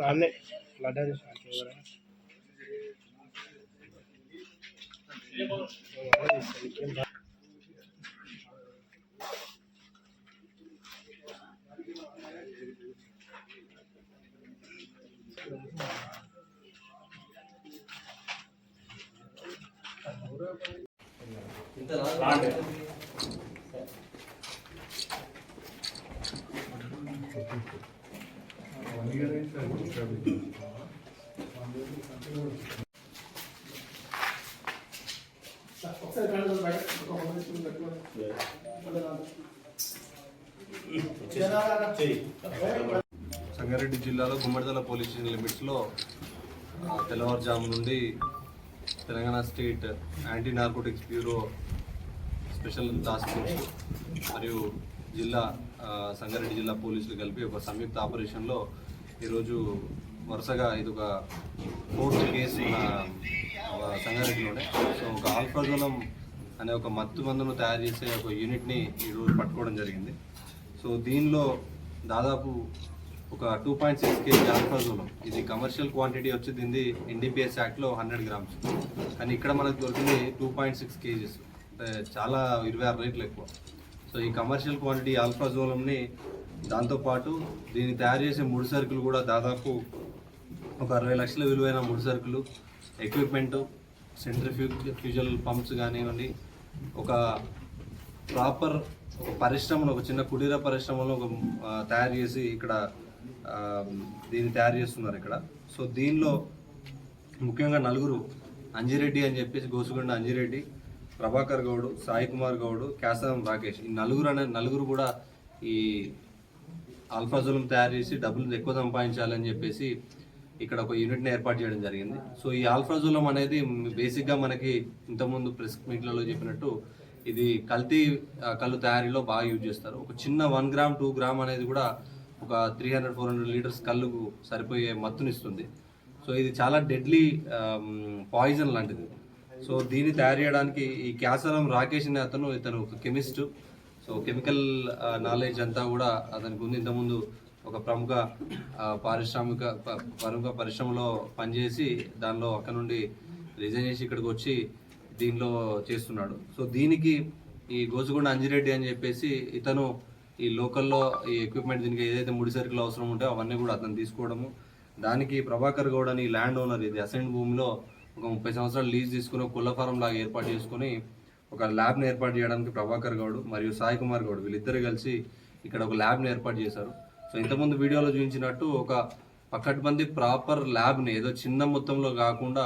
వాళ్ళే లడ్డా చూసాను సంగారెడ్డి జిల్లాలో గుమ్మడిదల పోలీస్ స్టేషన్ లిమిట్స్లో తెల్లవారుజాము నుండి Telangana state anti narcotics bureau special task force మరియు జిల్లా సంగారెడ్డి జిల్లా పోలీసులు కలిపి ఒక సంయుక్త ఆపరేషన్లో ఈరోజు వరుసగా ఇది ఒక ఫోర్త్ కేసు మన సంగారెడ్డిలోనే. సో ఒక ఆల్ఫాజోలం అనే ఒక మత్తు మందును తయారు చేసే ఒక యూనిట్ని ఈరోజు పట్టుకోవడం జరిగింది. సో దీనిలో దాదాపు ఒక two point six KG alprazolam. ఇది కమర్షియల్ క్వాంటిటీ వచ్చి దీనిది ఎన్డీపీఎస్ యాక్ట్లో హండ్రెడ్ గ్రామ్స్. కానీ ఇక్కడ మనకు దొరికింది టూ పాయింట్ సిక్స్ కేజీస్. చాలా ఇరవై ఆరు రేట్లు ఎక్కువ. సో ఈ కమర్షియల్ క్వాంటిటీ ఆల్ఫాజోలంని దాంతోపాటు దీన్ని తయారు చేసే ముడి సరుకులు కూడా దాదాపు ఒక అరవై లక్షల విలువైన ముడి సరుకులు ఎక్విప్మెంట్ సెంటర్ ఫ్యూజల్ పంప్స్ కానివ్వండి ఒక ప్రాపర్ ఒక పరిశ్రమను ఒక చిన్న కుటీర పరిశ్రమలో ఒక తయారు చేసి ఇక్కడ దీన్ని తయారు చేస్తున్నారు ఇక్కడ. సో దీనిలో ముఖ్యంగా నలుగురు అంజిరెడ్డి అని చెప్పేసి గోసుగొండ అంజిరెడ్డి ప్రభాకర్ గౌడ్ సాయి కుమార్ గౌడ్ క్యాసం రాకేష్ ఈ నలుగురు అనే నలుగురు కూడా ఈ ఆల్ఫాజోలం తయారు చేసి డబ్బులు ఎక్కువ సంపాదించాలని చెప్పేసి ఇక్కడ ఒక యూనిట్ని ఏర్పాటు చేయడం జరిగింది. సో ఈ ఆల్ఫ్రాజోలం అనేది బేసిక్గా మనకి ఇంతకుముందు ప్రెస్ మీట్లలో చెప్పినట్టు ఇది కల్తీ కళ్ళు తయారీలో బాగా యూజ్ చేస్తారు. ఒక చిన్న వన్ గ్రామ్ టూ గ్రామ్ అనేది కూడా ఒక three hundred four hundred litres కళ్ళుకు సరిపోయే మత్తునిస్తుంది సో ఇది చాలా డెడ్లీ పాయిజన్ లాంటిది. సో దీన్ని తయారు చేయడానికి ఈ క్యాసరం రాకేష్ అనే అతను ఇతను ఒక కెమిస్ట్ సో కెమికల్ నాలెడ్జ్ అంతా కూడా అతనికి ఉంది. ఇంతకుముందు ఒక ప్రముఖ పారిశ్రామిక ప్రముఖ పరిశ్రమలో పనిచేసి దానిలో అక్కడ నుండి రిజైన్ చేసి ఇక్కడికి వచ్చి దీనిలో చేస్తున్నాడు. సో దీనికి ఈ గోసుగొండ అంజిరెడ్డి అని చెప్పేసి ఇతను ఈ లోకల్లో ఈ ఎక్విప్మెంట్ దీనికి ఏదైతే ముడి సరుకులు అవసరం ఉంటాయో అవన్నీ కూడా అతను తీసుకోవడము. దానికి ప్రభాకర్ గౌడ్ అని ల్యాండ్ ఓనర్ ఇది. అసెంట్ భూమిలో ఒక ముప్పై సంవత్సరాలు లీజ్ తీసుకుని కుళ్ళ కుల్ల ఫారం లాగా ఏర్పాటు చేసుకుని ఒక ల్యాబ్ని ఏర్పాటు చేయడానికి ప్రభాకర్ గౌడ్ మరియు సాయి కుమార్ గౌడ్ వీళ్ళిద్దరు కలిసి ఇక్కడ ఒక ల్యాబ్ని ఏర్పాటు చేశారు. సో ఇంతకుముందు వీడియోలో చూపించినట్టు ఒక పక్కటి మంది ప్రాపర్ ల్యాబ్ని ఏదో చిన్న మొత్తంలో కాకుండా